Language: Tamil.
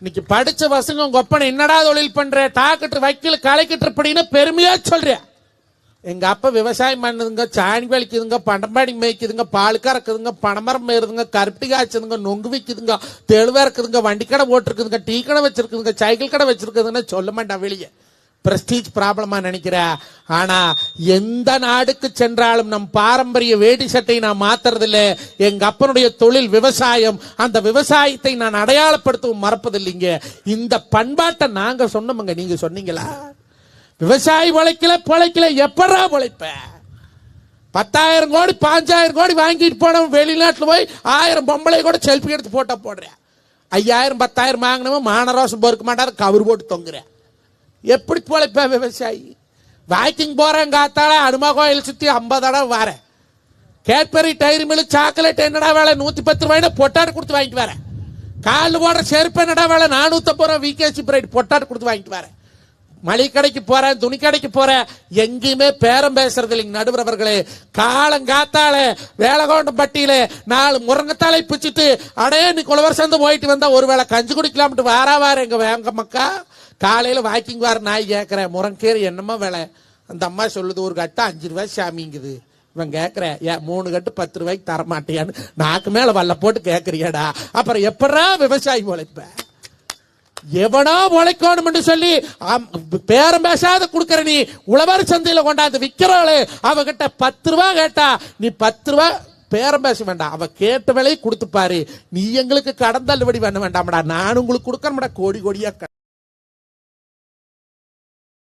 இன்னைக்கு படிச்ச பசங்க உங்க ஒப்பனை என்னடா தொழில் பண்ற? டாக்கெட்டு வைக்கல கலைக்கிட்டு இருப்படின்னு பெருமையா சொல்ற. எங்க அப்பா விவசாயம் பண்ணுதுங்க சாணி வலிக்குதுங்க பண்டம்பாடி மேய்க்குதுங்க பால் கறக்குதுங்க பணமரம் மேறுதுங்க கருப்பி காய்ச்சதுங்க நொங்கு விற்குதுங்க தெளிவா இருக்குதுங்க வண்டி கடை போட்டிருக்குதுங்க டீ கடை வச்சிருக்குதுங்க சைக்கிள் கடை வச்சிருக்குதுன்னு சொல்ல மாட்டான் வெளியே. பிரஸ்டீஜ் ப்ராப்ளமா நினைக்கிற. ஆனா எந்த நாடுக்கு சென்றாலும் நம் பாரம்பரிய வேடி சட்டை நான் மாத்துறதில்ல. எங்க அப்பனுடைய தொழில் விவசாயம். அந்த விவசாயத்தை நான் அடையாளப்படுத்தவும் மறப்பதில்லைங்க. இந்த பண்பாட்டை நாங்க சொன்னோமுங்க. நீங்க சொன்னீங்களா? விவசாயி உழைக்கல பொழைக்கல. எப்படா பொழைப்ப பத்தாயிரம் கோடி பாஞ்சாயிரம் கோடி வாங்கிட்டு போனவன் வெளிநாட்டில் போய் ஆயிரம் பொம்பளை கூட செல்ஃபி எடுத்து போட்டோ போடுறேன். ஐயாயிரம் பத்தாயிரம் வாங்கினவன் மானரோசம் பொறுக்க மாட்டார் கவர் போட்டு தொங்குறேன். எப்படி பிழைப்பேன் விவசாயி? வாக்கிங் போகிறேன் காத்தால அனுமா கோயில் சுற்றி ஐம்பது தடவை வரேன். கேட்பரி டயர் மில்லு சாக்லேட் என்னடா வேலை? நூற்றி பத்து ரூபாய்னா பொட்டாடு கொடுத்து வாங்கிட்டு வரேன். காலில் போடுற செருப்பு என்னடா வேலை? நானூற்றம்பது ரூபா விகேசி பிரைட் பொட்டாடு கொடுத்து வாங்கிட்டு வரேன். மளிகை கடைக்கு போகிறேன் துணி கடைக்கு போகிறேன் எங்கேயுமே பேரம் பேசுறது இல்லைங்க நடுவரவர்களே. காலங்காத்தால வேலகோண்டம் பட்டியில நாலு முருங்கத்தாலை பிச்சுட்டு அடே நீ குளவர் சந்து போயிட்டு வந்தால் ஒரு வேளை கஞ்சி குடிக்கலாம்ட்டு வாரா வார எங்கள் வேங்க மக்கா. காலையில வாக்கிங் வார நாய் கேட்குறேன் முருங்கீரை என்னமா விலை? அந்த அம்மா சொல்லுது ஒரு கட்டு அஞ்சு ரூபாய் சாமிங்குது. இவன் கேட்கிறேன் ஏன் மூணு கட்டு பத்து ரூபாய்க்கு தரமாட்டியான்னு நாக்கு மேல வல்ல போட்டு கேட்கறியாடா அப்புறம் எப்படா விவசாயி உழைப்ப? எவனோ உழைக்கணும் சொல்லி ஆம், பேரம் பேசாத கொடுக்குற நீ உழவர் சந்தையில கொண்டாந்து விக்கிறவளே அவகிட்ட பத்து ரூபா கேட்டா நீ பத்து ரூபா பேரம் பேச வேண்டாம். அவ கேட்ட விலையை கொடுத்துப்பாரு. நீ எங்களுக்கு கடன் தள்ளுபடி பண்ண வேண்டாம்டா. நான் உங்களுக்கு கொடுக்கணும்டா. கோடி கோடியா